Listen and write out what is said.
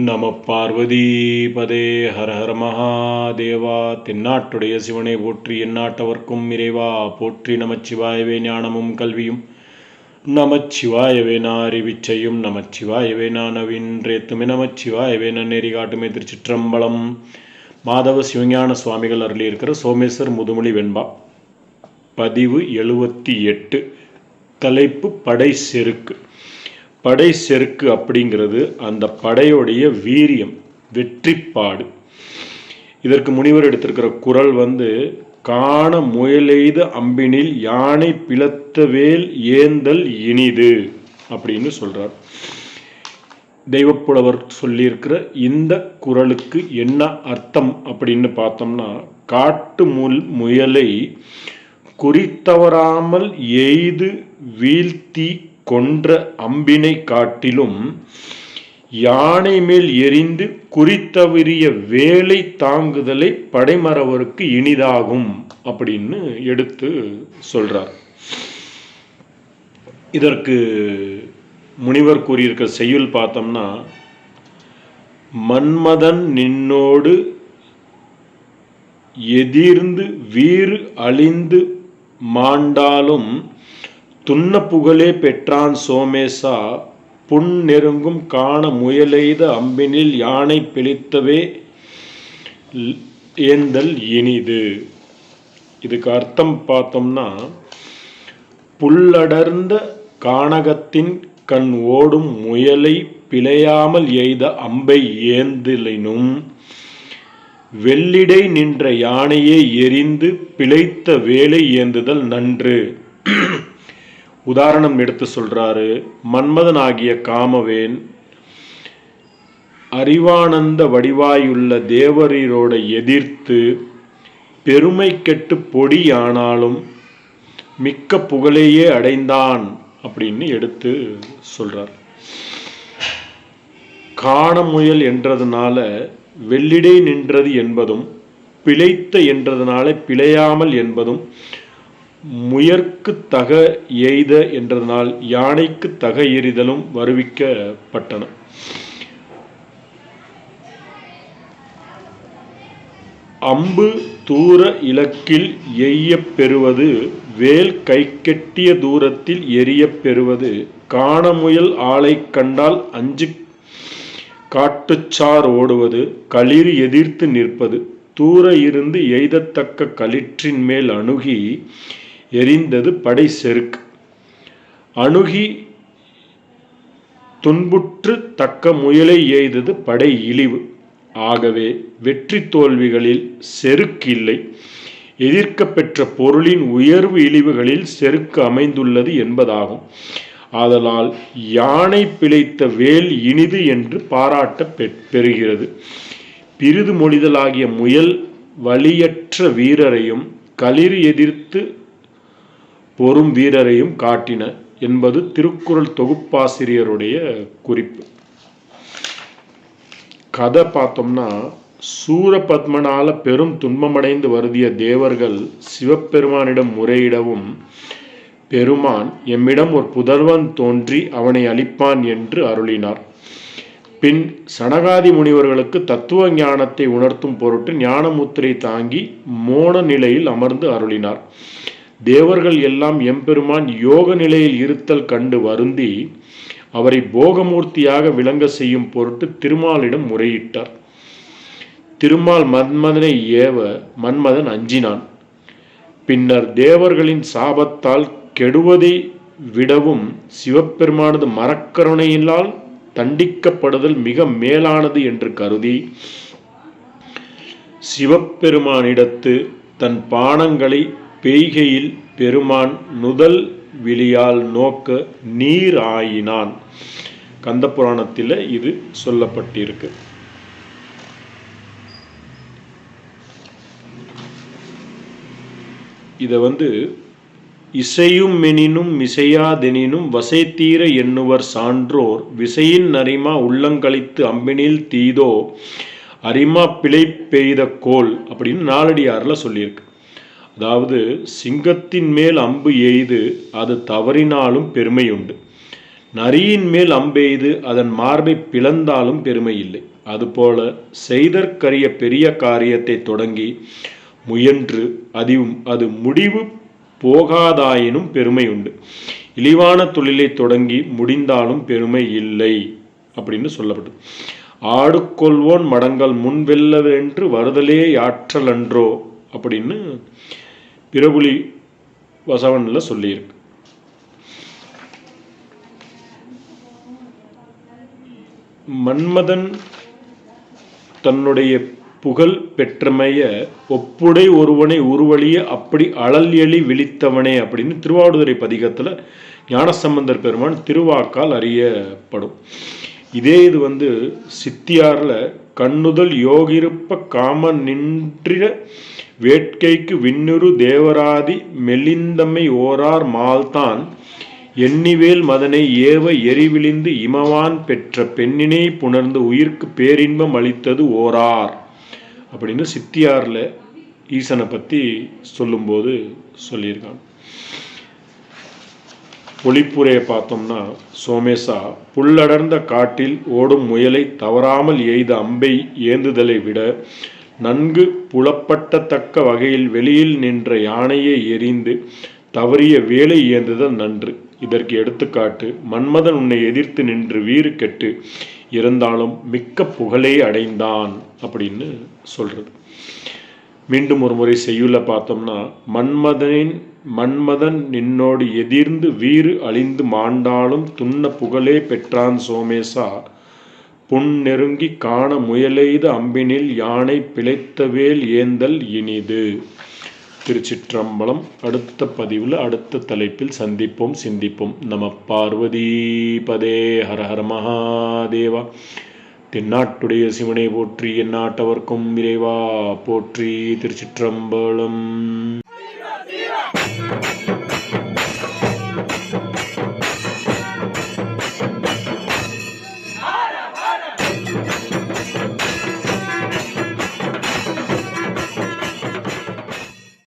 நம பார்வதி பதே ஹர ஹர மகாதேவா. தென்னாட்டுடைய சிவனை போற்றி எந்நாட்டவர்க்கும் இறைவா. போற்றி நமச்சிவாயவே ஞானமும் கல்வியும். நமச்சிவாயவே நாரிவிச்சையும் அறிவிச்சையும் நமச்சிவாயவே நானவின்றேத்துமே நமச்சிவாயவே நன்னெறி காட்டுமே திருச்சிற்றம்பலம். மாதவ சிவஞான சுவாமிகள் அருளியிருக்கிற சோமேஸ்வர் முதுமொழி வெண்பா. பதிவு எழுபத்தி எட்டு. தலைப்பு படை செருக்கு. படை செருக்கு அப்படிங்கிறது அந்த படையுடைய வீரியம் வெற்றிப்பாடு. இதற்கு முனிவர் எடுத்திருக்கிற குரல் வந்து காண முயலெய்த அம்பினில் யானை பிளத்த வேல் ஏந்தல் இனிது அப்படின்னு சொல்றார். தெய்வப்புலவர் சொல்லியிருக்கிற இந்த குரலுக்கு என்ன அர்த்தம் அப்படின்னு பார்த்தோம்னா காட்டு முல் முயலை குறித்தவராமல் எய்து வீழ்த்தி கொன்ற அம்பினை காட்டிலும் யானை மேல் எரிந்து குறித்தவரிய வேலை தாங்குதலை படைமறவருக்கு இனிதாகும் அப்படின்னு எடுத்து சொல்றார். இதற்கு முனிவர் கூறியிருக்க செய்யுள் பார்த்தோம்னா மன்மதன் நின்னோடு எதிர்ந்து வீறு அழிந்து மாண்டாலும் துன்ன புகழே பெற்றான் சோமேசா புன் நெருங்கும் காண முயலெய்த அம்பினில் யானை பிழித்தவே ஏந்தல் இனிது. இதுக்கு அர்த்தம் பார்த்தோம்னா புல்லடர்ந்த கானகத்தின் கண் ஓடும் முயலை பிழையாமல் எய்த அம்பை ஏந்திலினும் வெள்ளிடை நின்ற யானையே எரிந்து பிழைத்த வேலை ஏந்துதல் நன்று. உதாரணம் எடுத்து சொல்றாரு மன்மதன் ஆகிய காமவேன் அறிவானந்த வடிவாயுள்ள தேவரீரோட எதிர்த்து பெருமை கெட்டு பொடி ஆனாலும் மிக்க புகழையே அடைந்தான் அப்படின்னு எடுத்து சொல்றாரு. காண முயல் என்றதுனால வெள்ளிடை நின்றது என்பதும் பிழைத்த என்றதுனால பிழையாமல் என்பதும் முயற்கு தக எய்த என்றதனால் யானைக்கு தக எறிதலும் வருவிக்கப்பட்டன. அம்பு தூர இலக்கில் எய்யப் பெறுவது வேல் கைக்கெட்டிய தூரத்தில் எரியப் பெறுவது காணமுயல் ஆளை கண்டால் அஞ்சு காட்டுச்சார் ஓடுவது களிர் எதிர்த்து நிற்பது தூர இருந்து எய்தத்தக்க களிற்றின் மேல் அணுகி எரிந்தது படை செருக்கு. அணுகி துன்புற்று தக்க முயலை எய்தது படை இழிவு. ஆகவே வெற்றி தோல்விகளில் செருக்கில்லை எதிர்க்க பெற்ற பொருளின் உயர்வு இழிவுகளில் செருக்கு அமைந்துள்ளது என்பதாகும். ஆதலால் யானை பிழைத்த வேல் இனிது என்று பாராட்ட பெறுகிறது. பிரிது மொழிதலாகிய முயல் வலியற்ற வீரரையும் களிர் எதிர்த்து பொறும் வீரரையும் காட்டின என்பது திருக்குறள் தொகுப்பாசிரியருடைய குறிப்பு. கதை பார்த்தோம்னா சூரபத்மனால பெரும் துன்பமடைந்து வருதிய தேவர்கள் சிவபெருமானிடம் முறையிடவும் பெருமான் எம்மிடம் ஒரு புதல்வன் தோன்றி அவனை அளிப்பான் என்று அருளினார். பின் சனகாதி முனிவர்களுக்கு தத்துவ ஞானத்தை உணர்த்தும் பொருட்டு ஞானமுத்திரை தாங்கி மோன நிலையில் அமர்ந்து அருளினார். தேவர்கள் எல்லாம் எம்பெருமான் யோக நிலையில் இருத்தல் கண்டு வருந்தி அவரை போகமூர்த்தியாக விளங்க செய்யும் பொருட்டு திருமாலிடம் முறையிட்டார். திருமால் மன்மதனை ஏவ மன்மதன் அஞ்சினான். பின்னர் தேவர்களின் சாபத்தால் கெடுவதை விடவும் சிவபெருமானது மரக்கருணையினால் தண்டிக்கப்படுதல் மிக மேலானது என்று கருதி சிவபெருமானிடத்து தன் பானங்களை பெய்கையில் பெருமான் நுதல் விழியால் நோக்க நீர் ஆயினான். கந்த புராணத்தில் இது சொல்லப்பட்டிருக்கு. இதை வந்து இசையும் மெனினும் மிசையாதெனினும் வசைத்தீர எண்ணுவர் சான்றோர் விசையின் நரிமா உள்ளங்கழித்து அம்பினில் தீதோ அரிமா பிழை பெய்த கோல் அப்படின்னு நாலடியாரில் சொல்லியிருக்கு. அதாவது சிங்கத்தின் மேல் அம்பு எய்து அது தவறினாலும் பெருமை உண்டு நரியின் மேல் அம்பெய்து அதன் மார்பை பிளந்தாலும் பெருமை இல்லை அதுபோல செய்தற்கரிய பெரிய காரியத்தை தொடங்கி முயன்று அதிவும் அது முடிவு போகாதாயினும் பெருமை உண்டு இழிவான தொழிலை தொடங்கி முடிந்தாலும் பெருமை இல்லை அப்படின்னு சொல்லப்படும் ஆடுக்கொள்வோன் மடங்கள் முன் வெல்லவென்று வருதலே ஆற்றல் அன்றோ அப்படின்னு பிரபுலி வசவனில் சொல்லியிருக்கு. மன்மதன் தன்னுடைய புகழ் பெற்றமைய ஒப்புடை ஒருவனை உருவழிய அப்படி அழல் எலி விழித்தவனே அப்படின்னு திருவாவடுதுறை பதிகத்தில் ஞானசம்பந்தர் பெருமான் திருவாக்கால் அறியப்படும். இதே இது வந்து சித்தியாரில் கண்ணுதல் யோகிருப்ப காம நின்ற வேட்கைக்கு விண்ணுரு தேவராதி மெலிந்தமை ஓரார் மால்தான். எண்ணிவேல் மதனை ஏவ எரிவிழிந்து இமவான் பெற்ற பெண்ணினை புணர்ந்து உயிர்க்கு பேரின்பம் அளித்தது ஓரார். அப்படின்னு சித்தியாரில் ஈசனை பற்றி சொல்லும்போது சொல்லியிருக்கான் ஒளிப்புரையை பார்த்தோம்னா சோமேசா புல்லடர்ந்த காட்டில் ஓடும் முயலை தவறாமல் எய்த அம்பை ஏந்துதலை விட நன்கு புலப்பட்டத்தக்க வகையில் வெளியில் நின்ற யானையை எரிந்து தவறிய வேலை ஏந்துதல் நன்று. இதற்கு எடுத்துக்காட்டு மன்மதன் உன்னை எதிர்த்து நின்று வீறு கெட்டு இருந்தாலும் மிக்க புகழே அடைந்தான் அப்படின்னு சொல்றது. மீண்டும் ஒரு முறை செய்யுள்ள பார்த்தோம்னா மன்மதனின் மன்மதன் நின்னோடு எதிர்ந்து வீறு அழிந்து மாண்டாலும் துண்ண புகழே பெற்றான் சோமேசா. புன் நெருங்கி காண முயலெய்த அம்பினில் யானை பிழைத்தவேல் ஏந்தல் இனிது. திருச்சிற்றம்பலம் அடுத்த பதிவில் அடுத்த தலைப்பில் சந்திப்போம் சிந்திப்போம். நம பார்வதி பதே ஹர ஹர மகாதேவா. தென்னாட்டுடைய சிவனை போற்றி எந்நாட்டவர்க்கும் இறைவா. போற்றி திருச்சிற்றம்பலம்.